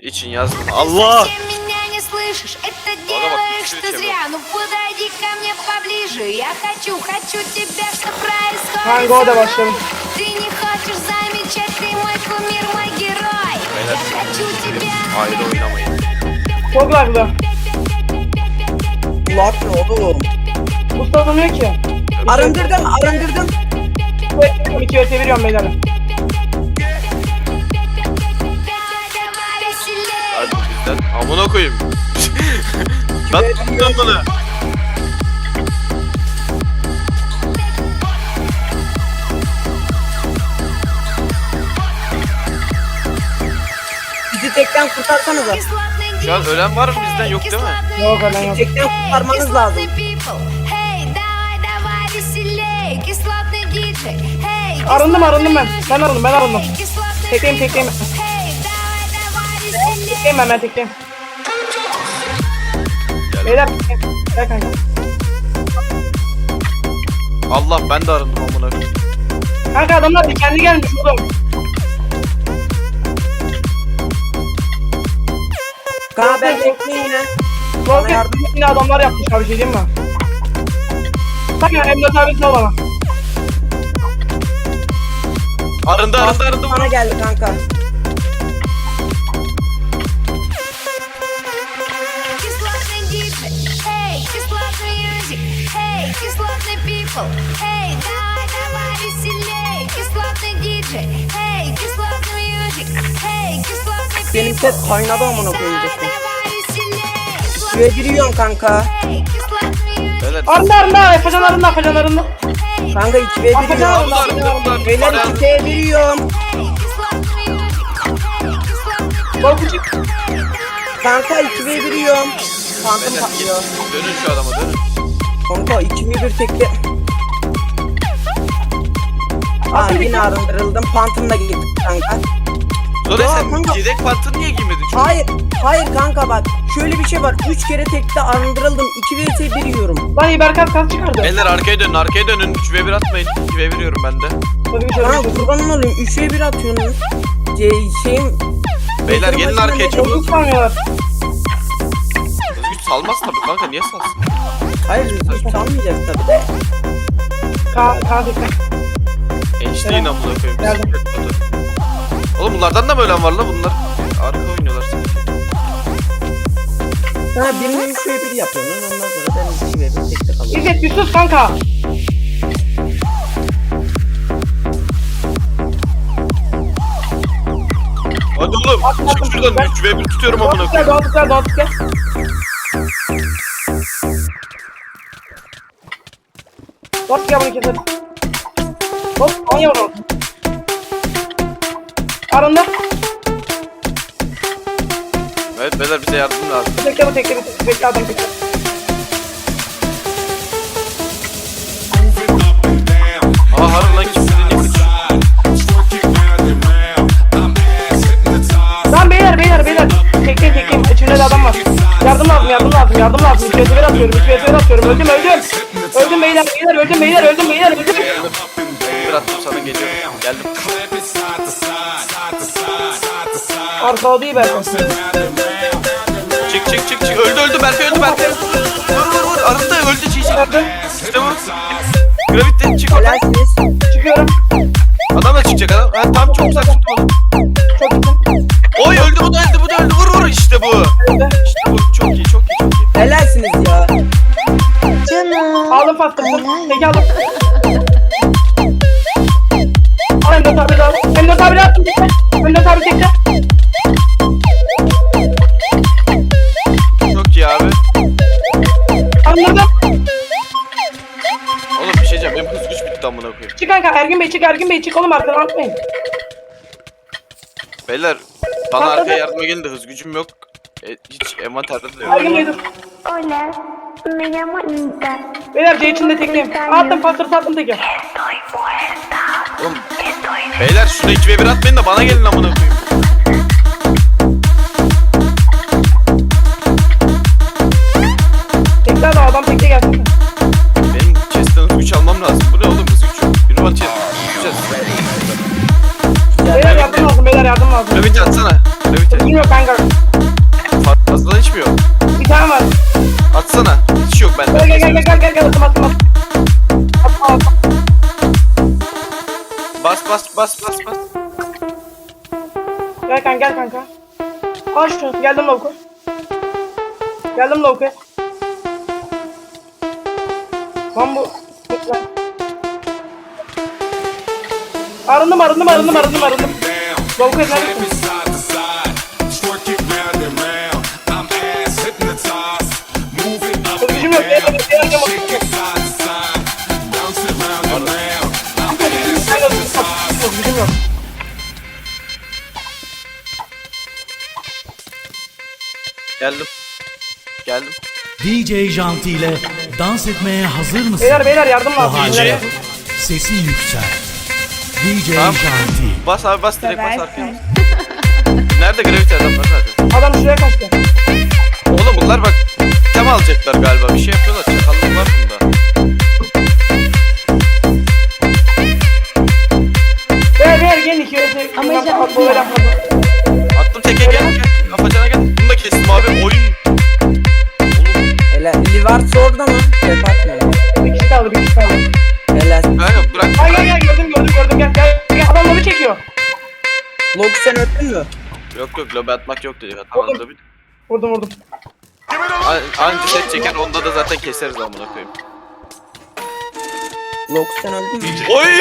için yaz bunu. Allah! Совсем меня не слышишь, это Ладно, вот, делаешь чуть-чуть ты я зря. Ну подойди ко мне поближе, я хочу, хочу тебя, что происходит Kanka o da со başladı. мной? Ты не хочешь замечать, ты мой кумир, мой герой. Beyler, Я хочу тебя. aile oynamayın. Çok laglı. Lag ne oğlum? Mustafa tanıyor ki. Arındırdım arındırdım. İki öte veriyorum beyler. Amına koyayım. Lan tuttun bunu. Bizi tekten kurtarsanıza. Şu an ölen var mı bizden yok değil mi? Yok ölen yok. Tekten kurtarmanız lazım. Arındım arındım ben. Ben arındım ben arındım. Tekleyeyim tekleyeyim. Tekleyeyim ben ben tekleyeyim. Beyler kanka. Allah ben de arındım amına koyayım. Kanka adamlar kendi gelmiş oğlum. Kanka ben bekleyin yine. Roket yardım- yine adamlar yapmış abi şey diyeyim mi? Kanka Emre abi sal bana. Arındı arındı arındı. Bana geldi kanka. кислотный people. Hey, давай, давай веселей. Кислотный диджей. Hey, кислотный music. Hey, кислотный Benim people. set kaynadı amına koyayım. Давай, давай веселей. Şuraya giriyorum kanka. Hey, кислотный music. Beyler. Arında arında Afacan arında Afacan arında. Hey, Kanka 2v Afacan giriyorum. arında Bunlar Afacan arında. bunlar. Beyler Bana- 2v giriyorum. hey, кислотный music. Hey, кислотный Bak küçük. Kanka 2v giriyorum. Phantom Beyler patlıyor. git. Dönün şu adama dönün. Kanka 2v1 tekli. Aa yine arındırıldım. Phantom da gitti kanka. Sonra sen kanka- yedek pantını niye giymedin? Çünkü Hayır. Hayır kanka bak. Şöyle bir şey var. 3 kere tekte arındırıldım. 2v 1 yiyorum. Lan İberkat kas çıkardı. Beyler arkaya dönün arkaya dönün. 3v1 atmayın. 2v1 yiyorum ben de. Tabii şey Kanka kurbanın olayım. 3v 1 atıyorsunuz. C şeyim. Beyler gelin arkaya çabuk. Güç salmaz tabii kanka niye salsın? Hayır hiç sanmayacak tabii de. Ka kan tekrar. Enişteyin amına koyayım. Geldim. Oğlum bunlardan da mı ölen var la bunlar? Arka oynuyorlar sanki. Ha birinin 3v 1 yapıyorsun. Ondan sonra ben 2v 1 tekte kalıyorum. İzzet bir sus kanka. Hadi oğlum çık şuradan ben- 3v1 tutuyorum amına Dağıtık gel koyayım. dağıtık gel dağıtık gel. Dağıtık gel bunu keselim. Hop on yavrum. Arında. Evet beyler bize yardım lazım. Tekle bu tekle bu tekle. Bekle adam tekle. Aa harbi lan kimsenin kaçıyor? Lan beyler beyler beyler. Tekleyin tekleyin. İçimde de adam var. Yardım lazım yardım lazım yardım lazım. Ötever atıyorum. ötever atıyorum. Öldüm öldüm. Öldüm beyler beyler öldüm beyler öldüm beyler öldüm. Geliyorum. Geldim. Arka değil belki. Çık çık çık çık. Öldü öldü Berkay öldü Berkay. Vur vur vur. Arında öldü çiğ çiğ. Öldüm. İşte vur. Gravite çık oradan. Çıkıyorum. Adam da çıkacak adam. Ha, tam çok uzak tuttum onu. Çok gittim. Oy öldü bu da öldü bu da öldü. Vur vur işte bu. İşte bu. Çok iyi çok iyi çok iyi. Helalsiniz ya. Canım. Aldım patladım. Peki aldım. Al Emre tabi de al. Emre tabi de tabi tekrar. Çok iyi abi. Anladım. Oğlum bir şey diyeceğim. Benim hız güç bitti amına koyayım. Çık kanka Ergin Bey çık Ergin Bey çık oğlum arkadan atmayın. Beyler bana Patladı. arkaya yardıma gelin de hız gücüm yok. E, hiç envanterde de yok. Ergin Bey dur. Hola, me llamo Anita. Beyler C içinde tekleyeyim. Attım patır attım tekrar. Oğlum. Beyler şuna 2 ve 1 atmayın da bana gelin amına koyayım. Tekrar da adam tekle gelsin. Benim chest'ten hız güç almam lazım. Bu ne oğlum hız güç yok. Bir numara chest. Beyler yardım lazım beyler yardım lazım. Gravity atsana. Gravity. Bilmiyorum kanka kanka. Fazla hiç mi yok? Bir tane var. Atsana. Hiç yok bende. Gel gel gel gel gel gel atım atım atım. Bas bas bas bas bas. Gel kanka gel kanka. Al şunu. Geldim Lovko. Geldim Lovko. Lan bu. Arındım arındım arındım arındım arındım. Lovko neredesin? side to side, Geldim. DJ Janti ile dans etmeye hazır mısın? Beyler beyler yardım O lazım. halde beyler. sesini yükselt. DJ Tamam. Janti. Bas abi bas direkt bas arkaya. Nerede gravity adamlar zaten? Adam Lok sen öldün mü? Yok yok lobi atmak yok dedi. Tamam lobi. Vurdum vurdum. An- Anca set çeker onda da zaten keseriz amına koyayım. Lok sen öldün mü? Oy!